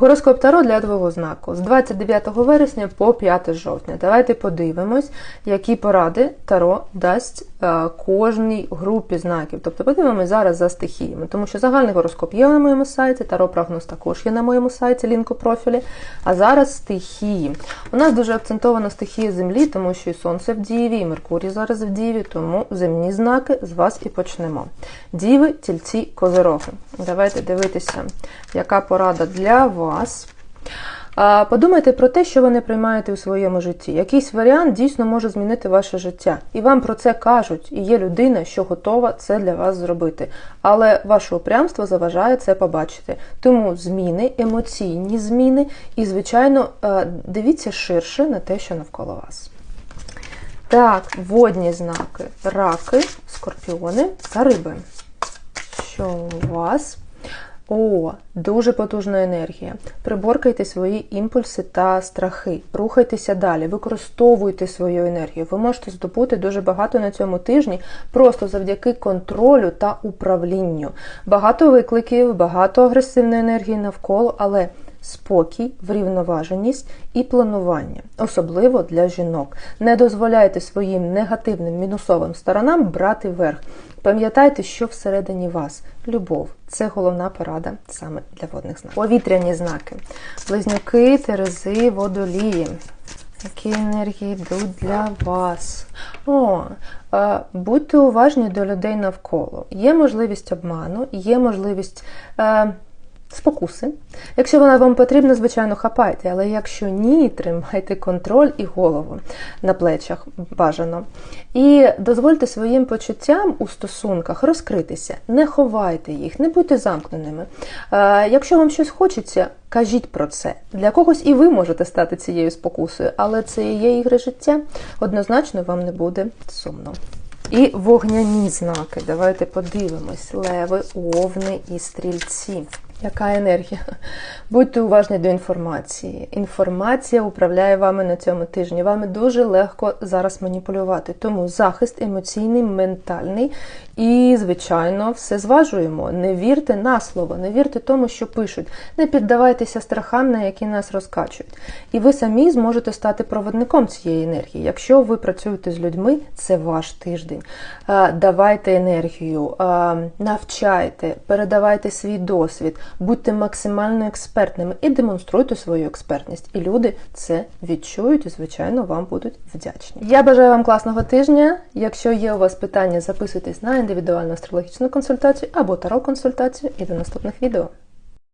Гороскоп Таро для твого знаку з 29 вересня по 5 жовтня. Давайте подивимось, які поради Таро дасть е, кожній групі знаків. Тобто подивимось зараз за стихіями, тому що загальний гороскоп є на моєму сайті, Таро прогноз також є на моєму сайті, лінк у профілі. А зараз стихії. У нас дуже акцентована стихія землі, тому що і сонце в діві, і Меркурій зараз в діві, тому земні знаки з вас і почнемо. Діви, тільці, козироги. Давайте дивитися, яка порада для вас. А, Подумайте про те, що ви не приймаєте у своєму житті. Якийсь варіант дійсно може змінити ваше життя. І вам про це кажуть, і є людина, що готова це для вас зробити. Але ваше упрямство заважає це побачити. Тому зміни, емоційні зміни, і, звичайно, е, дивіться ширше на те, що навколо вас. Так, водні знаки, раки, скорпіони та риби. Що у вас? О, дуже потужна енергія. Приборкайте свої імпульси та страхи, рухайтеся далі, використовуйте свою енергію. Ви можете здобути дуже багато на цьому тижні просто завдяки контролю та управлінню. Багато викликів, багато агресивної енергії навколо, але спокій, врівноваженість і планування, особливо для жінок. Не дозволяйте своїм негативним мінусовим сторонам брати верх. Пам'ятайте, що всередині вас любов це головна порада саме для водних знаків. Повітряні знаки, близнюки, терези, водолії. Які енергії йдуть для вас? О, е, будьте уважні до людей навколо. Є можливість обману, є можливість. Е, Спокуси. Якщо вона вам потрібна, звичайно, хапайте, але якщо ні, тримайте контроль і голову на плечах бажано. І дозвольте своїм почуттям у стосунках розкритися, не ховайте їх, не будьте замкненими. Е, якщо вам щось хочеться, кажіть про це. Для когось і ви можете стати цією спокусою, але є ігри життя. Однозначно вам не буде сумно. І вогняні знаки. Давайте подивимось: леви, овни і стрільці. Яка енергія? Будьте уважні до інформації. Інформація управляє вами на цьому тижні. Вами дуже легко зараз маніпулювати. Тому захист емоційний, ментальний і, звичайно, все зважуємо. Не вірте на слово, не вірте тому, що пишуть. Не піддавайтеся страхам, на які нас розкачують. І ви самі зможете стати проводником цієї енергії. Якщо ви працюєте з людьми, це ваш тиждень. Давайте енергію, навчайте, передавайте свій досвід будьте максимально експертними і демонструйте свою експертність. І люди це відчують і, звичайно, вам будуть вдячні. Я бажаю вам класного тижня. Якщо є у вас питання, записуйтесь на індивідуальну астрологічну консультацію або таро консультацію і до наступних відео.